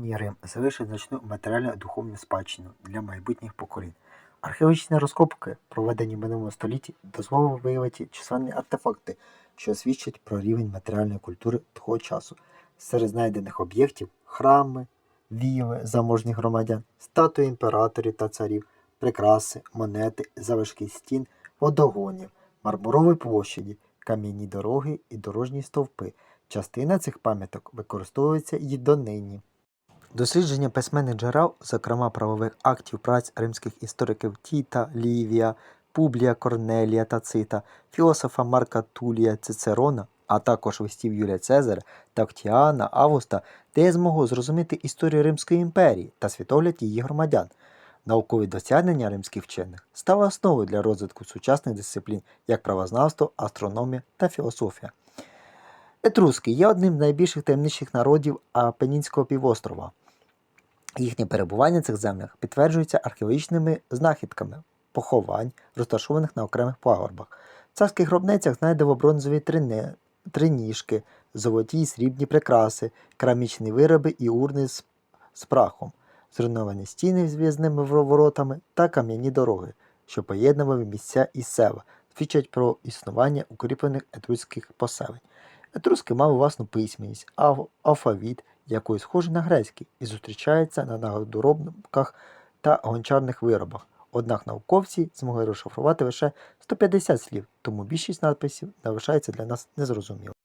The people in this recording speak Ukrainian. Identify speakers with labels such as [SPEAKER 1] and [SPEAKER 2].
[SPEAKER 1] Рим залишив значну матеріально-духовну спадщину для майбутніх поколінь. Археологічні розкопки, проведені в минулому столітті, дозволили виявити численні артефакти, що свідчать про рівень матеріальної культури того часу. Серед знайдених об'єктів храми, віли заможних громадян, статуї імператорів та царів, прикраси, монети, залишки стін, водогонів, мармурові площаді, кам'яні дороги і дорожні стовпи. Частина цих пам'яток використовується і донині. Дослідження письменних джерел, зокрема правових актів праць римських істориків Тіта, Лівія, Публія Корнелія Тацита, філософа Марка Тулія Цицерона, а також листів Юлія Цезаря та Октіана Августа, дає змогу зрозуміти історію Римської імперії та світогляд її громадян. Наукові досягнення римських вчених стали основою для розвитку сучасних дисциплін, як правознавство, астрономія та філософія. Етруски є одним з найбільших таємничих народів Апенінського півострова. Їхнє перебування в цих землях підтверджується археологічними знахідками поховань, розташованих на окремих пагорбах. В царських гробницях знайдено бронзові трине, триніжки, золоті і срібні прикраси, керамічні вироби і урни з, з прахом, зруйновані стіни з в'язними воротами та кам'яні дороги, що поєднували місця і села, свідчать про існування укріплених етруських поселень. Етруски мали власну письменність, ал- алфавіт, який схожий на грецький і зустрічається на нагодоробках та гончарних виробах. Однак науковці змогли розшифрувати лише 150 слів, тому більшість надписів залишається для нас незрозуміло.